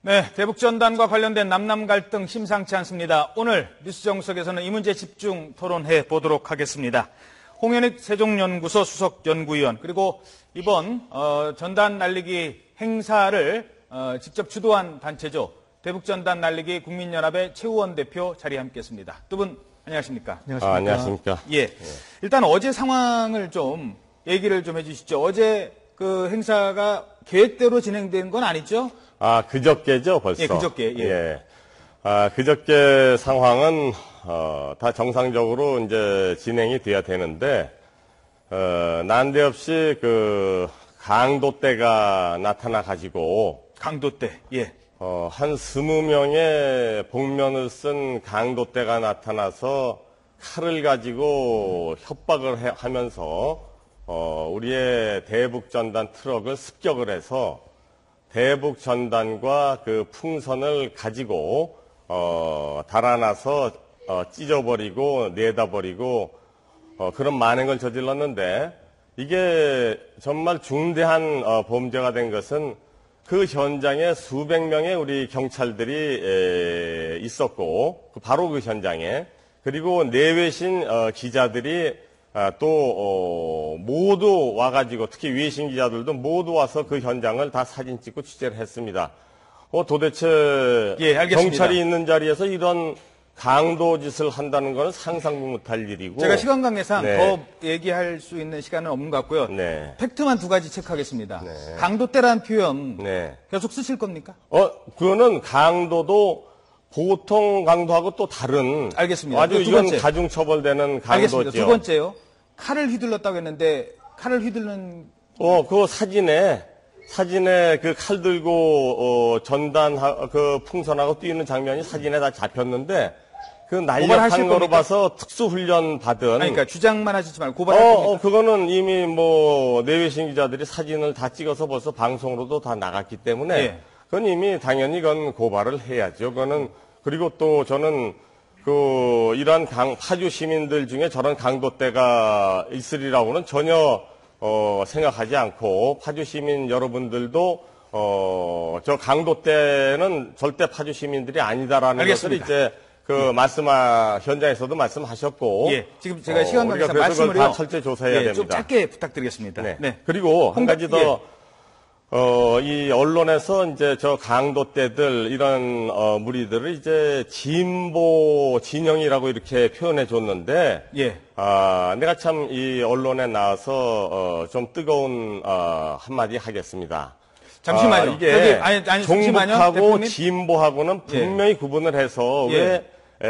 네, 대북전단과 관련된 남남 갈등 심상치 않습니다. 오늘 뉴스 정석에서는 이 문제 집중 토론해 보도록 하겠습니다. 홍현익 세종연구소 수석 연구위원 그리고 이번 어, 전단 날리기 행사를 어, 직접 주도한 단체죠. 대북전단 날리기 국민연합의 최우원 대표 자리에 함께했습니다. 두 분 안녕하십니까? 아, 안녕하십니까. 예. 일단 어제 상황을 좀 얘기를 좀 해주시죠. 어제 그 행사가 계획대로 진행된 건 아니죠? 아, 그저께죠, 벌써? 예, 그저께, 예. 아, 그저께 상황은, 어, 다 정상적으로 이제 진행이 돼야 되는데, 어, 난데없이 그 강도대가 나타나 가지고, 강도 때, 예. 어, 한 스무 명의 복면을 쓴 강도대가 나타나서 칼을 가지고 협박을 해- 하면서 어, 우리의 대북 전단 트럭을 습격을 해서 대북 전단과 그 풍선을 가지고 어, 달아나서 어, 찢어버리고 내다버리고 어, 그런 만행을 저질렀는데 이게 정말 중대한 어, 범죄가 된 것은 그 현장에 수백 명의 우리 경찰들이 에, 있었고 그 바로 그 현장에. 그리고 내외신 어, 기자들이 아, 또 어, 모두 와가지고 특히 외신 기자들도 모두 와서 그 현장을 다 사진 찍고 취재를 했습니다. 어, 도대체 예, 알겠습니다. 경찰이 있는 자리에서 이런 강도 짓을 한다는 것은 상상도 못할 일이고 제가 시간 관계상 네. 더 얘기할 수 있는 시간은 없는 것 같고요. 네. 팩트만 두 가지 체크하겠습니다. 강도 때라는 표현 네. 계속 쓰실 겁니까? 어, 그거는 강도도 보통 강도하고 또 다른 알겠습니다. 아주 그두 이건 번째. 가중 처벌되는 알겠습니다. 강도죠. 두 번째요. 칼을 휘둘렀다고 했는데 칼을 휘두르는 어, 그 사진에 사진에 그 칼 들고 어, 전단 하- 그 풍선하고 뛰는 장면이 사진에 다 잡혔는데 그 고발하실 날렵한 거로 겁니까? 봐서 특수 훈련 받은 아니, 그러니까 주장만 하시지 말고 어, 고발할 겁니까? 어, 그거는 이미 뭐 내외신 기자들이 사진을 다 찍어서 벌써 방송으로도 다 나갔기 때문에 예. 그건 이미 당연히 그건 고발을 해야죠. 그거는 그리고 또 저는 그 이러한 강 파주 시민들 중에 저런 강도대가 있으리라고는 전혀 어, 생각하지 않고 파주 시민 여러분들도 어, 저 강도대는 절대 파주 시민들이 아니다라는 알겠습니다. 것을 이제 그 말씀하 현장에서도 말씀하셨고 예, 지금 제가 어, 시간 관계상 그걸 말씀을요. 다 철저히 조사해야 예, 좀 됩니다. 짧게 부탁드리겠습니다. 네. 네. 그리고 한 홍- 가지 더, 예. 어, 이 언론에서 이제 저 강도대들 이런 어, 무리들을 이제 진보 진영이라고 이렇게 표현해 줬는데, 예. 아, 내가 참 이 언론에 나와서 어, 좀 뜨거운 어, 한마디 하겠습니다. 잠시만요. 아, 이게 저기, 아니, 아니, 종북하고 대표님. 진보하고는 예. 분명히 구분을 해서 예. 왜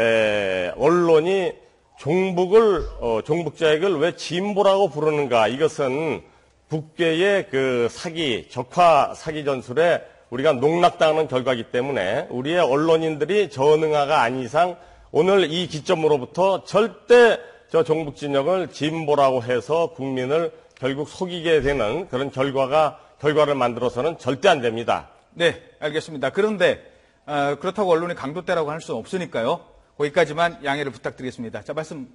에, 언론이 종북을 어, 종북자액을 왜 진보라고 부르는가? 이것은 북괴의 그 사기 적화 사기 전술에 우리가 농락당하는 결과이기 때문에 우리의 언론인들이 전응하가 아닌 이상 오늘 이 기점으로부터 절대 저 종북 진영을 진보라고 해서 국민을 결국 속이게 되는 그런 결과가 결과를 만들어서는 절대 안 됩니다. 네, 알겠습니다. 그런데 어, 그렇다고 언론이 강도 때라고 할 수는 없으니까요. 거기까지만 양해를 부탁드리겠습니다. 자, 말씀